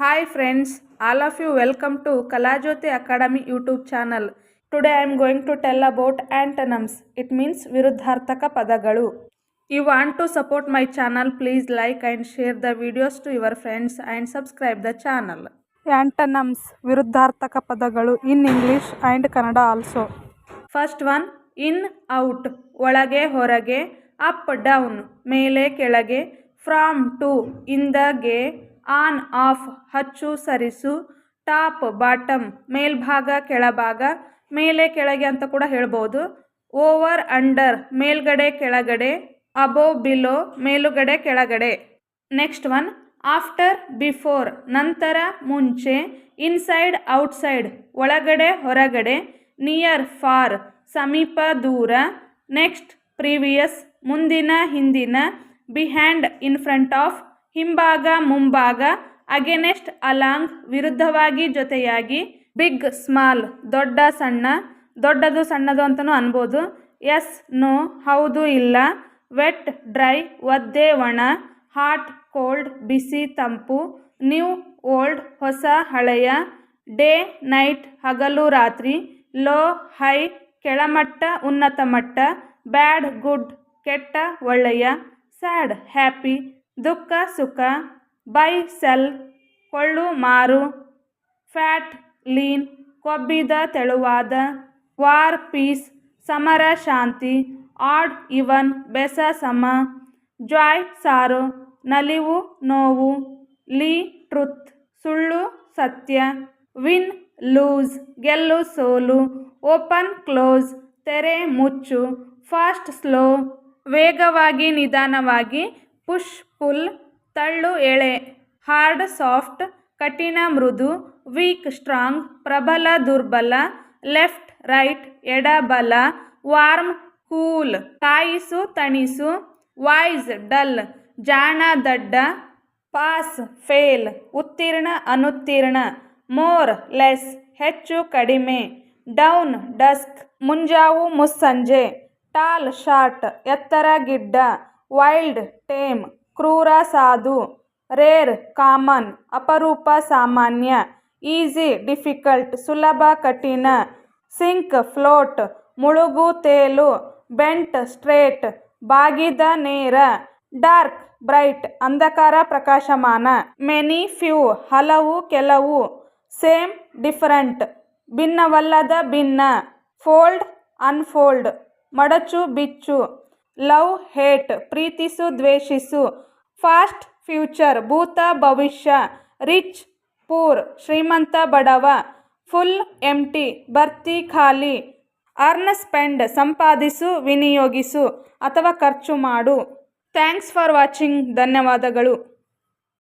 Hi friends, all of you welcome to Kalajyoti Academy YouTube channel. Today I am going to tell about antonyms. It means ವಿರುದ್ಧಾರ್ಥಕ ಪದಗಳು. You want to support my channel, please like and share the videos to your friends and subscribe the channel. Antonyms ವಿರುದ್ಧಾರ್ಥಕ Padagalu in English and Kannada also. First one, in, out, ಒಳಗೆ ಹೊರಗೆ up, down, ಮೇಲೆ ಕೆಳಗೆ in the, ಇಂದಗೆ on, off, ಹಚ್ಚು, ಸರಿಸು, top, bottom, ಮೇಲ್ಭಾಗ, ಕೆಳಭಾಗ, ಮೇಲೆ, ಕೆಳಗೆ ಅಂತ ಕೂಡ ಹೇಳ್ಬೋದು. ಓವರ್, ಅಂಡರ್, ಮೇಲ್ಗಡೆ, ಕೆಳಗಡೆ, ಅಬೋ, ಬಿಲೋ, ಮೇಲುಗಡೆ, ಕೆಳಗಡೆ. ನೆಕ್ಸ್ಟ್ ಒನ್, ಆಫ್ಟರ್, ಬಿಫೋರ್, ನಂತರ, ಮುಂಚೆ, ಇನ್ಸೈಡ್, ಔಟ್ಸೈಡ್, ಒಳಗಡೆ, ಹೊರಗಡೆ, ನಿಯರ್, ಫಾರ್, ಸಮೀಪ, ದೂರ. ನೆಕ್ಸ್ಟ್, ಪ್ರೀವಿಯಸ್, ಮುಂದಿನ, ಹಿಂದಿನ, ಬಿಹ್ಯಾಂಡ್, ಇನ್ ಫ್ರಂಟ್ ಆಫ್ ಹಿಂಭಾಗ, ಮುಂಭಾಗ ಅಗೇನೆಸ್ಟ್ ಅಲಾಂಗ್ ವಿರುದ್ಧವಾಗಿ, ಜೊತೆಯಾಗಿ ಬಿಗ್ ಸ್ಮಾಲ್ ದೊಡ್ಡ, ಸಣ್ಣ, ದೊಡ್ಡದು, ಸಣ್ಣದು ಅಂತಲೂ ಅನ್ಬೋದು. ಎಸ್ ನೋ ಹೌದು, ಇಲ್ಲ. ವೆಟ್ ಡ್ರೈ ಒದ್ದೆ, ಒಣ. ಹಾಟ್ ಕೋಲ್ಡ್ ಬಿಸಿ, ತಂಪು. ನ್ಯೂ ಓಲ್ಡ್ ಹೊಸ, ಹಳೆಯ. ಡೇ ನೈಟ್ ಹಗಲು, ರಾತ್ರಿ. ಲೋ ಹೈ ಕೆಳಮಟ್ಟ, ಉನ್ನತ ಮಟ್ಟ. ಬ್ಯಾಡ್ ಗುಡ್ ಕೆಟ್ಟ, ಒಳ್ಳೆಯ. ಸ್ಯಾಡ್ ಹ್ಯಾಪಿ ದುಃಖ, ಸುಖ, ಬೈ ಸೆಲ್, ಕೊಳ್ಳು, ಮಾರು, ಫ್ಯಾಟ್, ಲೀನ್, ಕೊಬ್ಬಿದ, ತೆಳುವಾದ, ವಾರ್, ಪೀಸ್, ಸಮರ, ಶಾಂತಿ, ಆಡ್, ಇವನ್, ಬೆಸ, ಸಮ ಜಾಯ್ ಸಾರು, ನಲಿವು, ನೋವು, ಲೀ, ಟ್ರುತ್, ಸುಳ್ಳು, ಸತ್ಯ, ವಿನ್, ಲೂಸ್, ಗೆಲ್ಲು, ಸೋಲು, ಓಪನ್, ಕ್ಲೋಸ್, ತೆರೆ, ಮುಚ್ಚು, ಫಾಸ್ಟ್, ಸ್ಲೋ, ವೇಗವಾಗಿ, ನಿಧಾನವಾಗಿ ಪುಷ್, ಪುಲ್, ತಳ್ಳು, ಎಳೆ, ಹಾರ್ಡ್, ಸಾಫ್ಟ್, ಕಠಿಣ, ಮೃದು, ವೀಕ್, ಸ್ಟ್ರಾಂಗ್, ಪ್ರಬಲ, ದುರ್ಬಲ, ಲೆಫ್ಟ್, ರೈಟ್, ಎಡಬಲ, ವಾರ್ಮ್, ಕೂಲ್ ಕಾಯಿಸು ತಣಿಸು, ವಾಯ್ಸ್, ಡಲ್, ಜಾಣ, ದಡ್ಡ, ಪಾಸ್, ಫೇಲ್, ಉತ್ತೀರ್ಣ, ಅನುತ್ತೀರ್ಣ, ಮೋರ್, ಲೆಸ್, ಹೆಚ್ಚು, ಕಡಿಮೆ, ಡೌನ್, ಡಸ್ಕ್, ಮುಂಜಾವು, ಮುಸ್ಸಂಜೆ, ಟಾಲ್, ಶಾರ್ಟ್, ಎತ್ತರ, ಗಿಡ್ಡ ವೈಲ್ಡ್, ಟೇಮ್, ಕ್ರೂರ, ಸಾಧು, ರೇರ್, ಕಾಮನ್, ಅಪರೂಪ, ಸಾಮಾನ್ಯ, ಈಸಿ, ಡಿಫಿಕಲ್ಟ್, ಸುಲಭ, ಕಠಿಣ, ಸಿಂಕ್, ಫ್ಲೋಟ್, ಮುಳುಗು, ತೇಲು, ಬೆಂಟ್, ಸ್ಟ್ರೇಟ್, ಬಾಗಿದ, ನೇರ, ಡಾರ್ಕ್, ಬ್ರೈಟ್, ಅಂಧಕಾರ, ಪ್ರಕಾಶಮಾನ, ಮೆನಿ, ಫ್ಯೂ, ಹಲವು, ಕೆಲವು, ಸೇಮ್, ಡಿಫರೆಂಟ್, ಭಿನ್ನವಲ್ಲದ, ಭಿನ್ನ, ಫೋಲ್ಡ್, ಅನ್ಫೋಲ್ಡ್, ಮಡಚು, ಬಿಚ್ಚು. ಲವ್, ಹೇಟ್, ಪ್ರೀತಿಸು, ದ್ವೇಷಿಸು, ಫಾಸ್ಟ್ ಫ್ಯೂಚರ್, ಭೂತ, ಭವಿಷ್ಯ, ರಿಚ್, ಪೂರ್, ಶ್ರೀಮಂತ, ಬಡವ, ಫುಲ್ ಎಂಟಿ ಬರ್ತಿ, ಖಾಲಿ, ಅರ್ನ್, ಸ್ಪೆಂಡ್, ಸಂಪಾದಿಸು, ವಿನಿಯೋಗಿಸು ಅಥವಾ ಖರ್ಚು ಮಾಡು. Thanks for watching. ಧನ್ಯವಾದಗಳು.